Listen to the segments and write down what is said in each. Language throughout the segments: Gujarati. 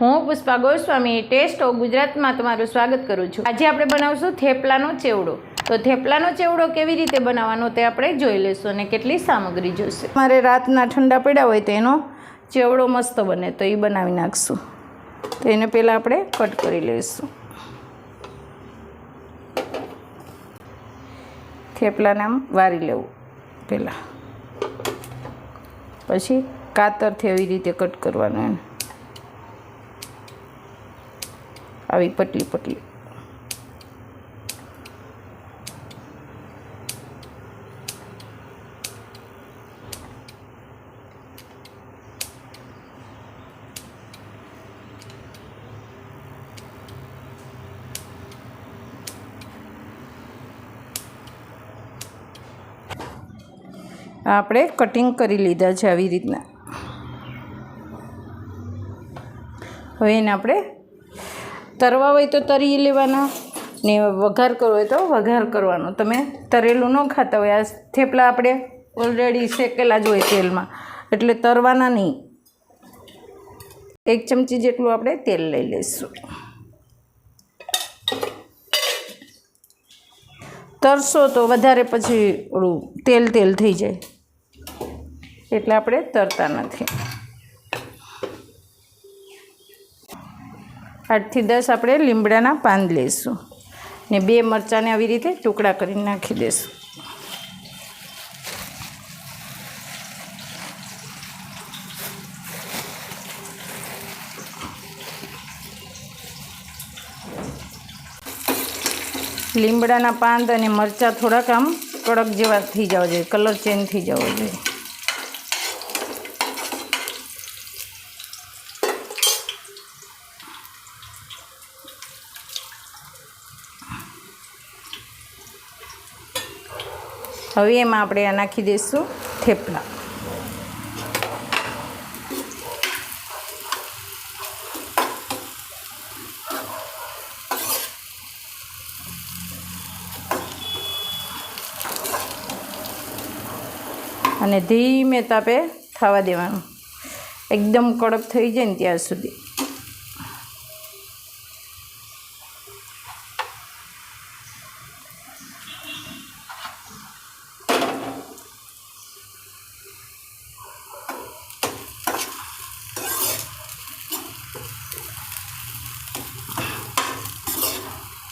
હું પુષ્પા ગોસ્વામી ટેસ્ટ ઓફ ગુજરાતમાં તમારું સ્વાગત કરું છું. આજે આપણે બનાવશું થેપલાનો ચેવડો. તો થેપલાનો ચેવડો કેવી રીતે બનાવવાનો તે આપણે જોઈ લઈશું અને કેટલી સામગ્રી જોઈશે મારે રાતના ઠંડા પડ્યા હોય તો એનો ચેવડો મસ્ત બને તો એ બનાવી નાખશું. તો એને પહેલાં આપણે કટ કરી લઈશું. થેપલાને આમ વારી લેવું પહેલાં. પછી કાતરથી એવી રીતે કટ કરવાનું એને આવી પટલી પટલી. આપણે કટિંગ કરી લીધા છે આવી રીતના. હવે એને આપણે તરવા હોય તો તરી લેવાના ને વઘાર કરવો હોય તો વઘાર કરવાનો. તમે તરેલું ન ખાતા હોય. આ થેપલા આપણે ઓલરેડી શેકેલા જ હોય તેલમાં. એટલે તરવાના નહીં. એક ચમચી જેટલું આપણે તેલ લઈ લઈશું. તરશો તો વધારે પછી ઓલું તેલ તેલ થઈ જાય. એટલે આપણે તરતા નથી. આઠથી દસ આપણે લીમડાના પાન લઈશું ને બે મરચાંને આવી રીતે ટુકડા કરીને નાખી દઈશું લીમડાના પાન અને મરચાં થોડાક આમ કડક જેવા થઈ જવા જોઈએ, કલર ચેન્જ થઈ જવો જોઈએ. હવે એમાં આપણે નાખી દઈશું થેપલા. અને ધીમે તાપે થવા દેવાનું. એકદમ કડક થઈ જાય ને ત્યાં સુધી.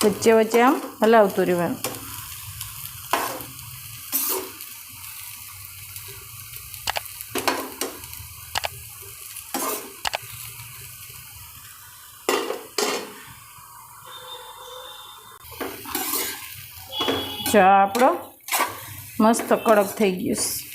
વચ્ચે વચ્ચે આમ હલાવતું રહેવાનું જો આપણો મસ્ત કડક થઈ ગયું છે.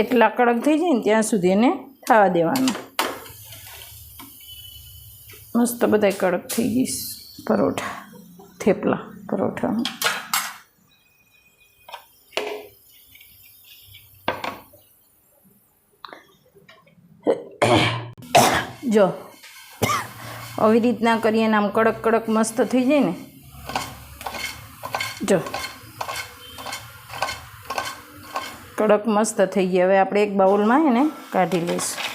એટલા કડક થઈ જાય ને ત્યાં સુધી એને થવા દેવાનું. મસ્ત બધા કડક થઈ ગઈશ પરોઠા, થેપલા પરોઠા જો, આવી રીતના કરીએ ને આમ કડક કડક મસ્ત થઈ જાય ને. જો. કડક મસ્ત થઈ ગઈ. હવે આપણે એક બાઉલમાં એને કાઢી લઈશું.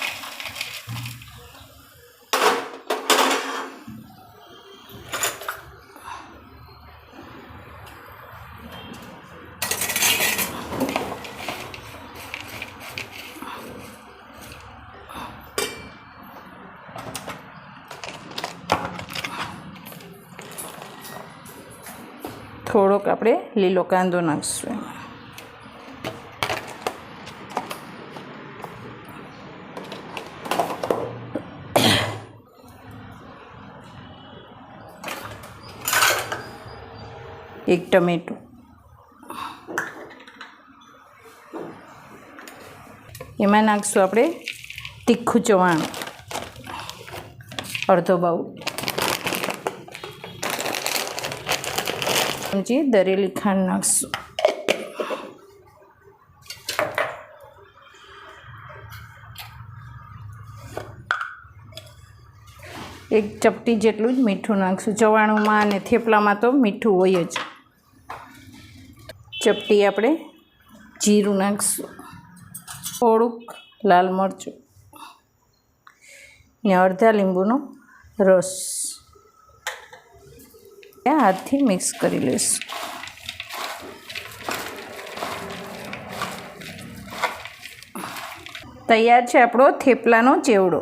થોડોક આપણે લીલો કાંદો નાખીશું એક ટમેટું. એમાં નાખશું આપણે તીખું ચવાણું. અડધો બાઉલ. ચમચી દરેલી ખાંડ નાખશું. એક ચપટી જેટલું જ મીઠું નાખશું. ચવાણુંમાં અને થેપલામાં તો મીઠું હોય જ. ચપટી આપણે જીરું નાખીશું, થોડુંક લાલ મરચું, ને અડધા લીંબુનો રસ. હાથથી મિક્સ કરી લઈશું. તૈયાર છે આપણો થેપલાનો ચેવડો.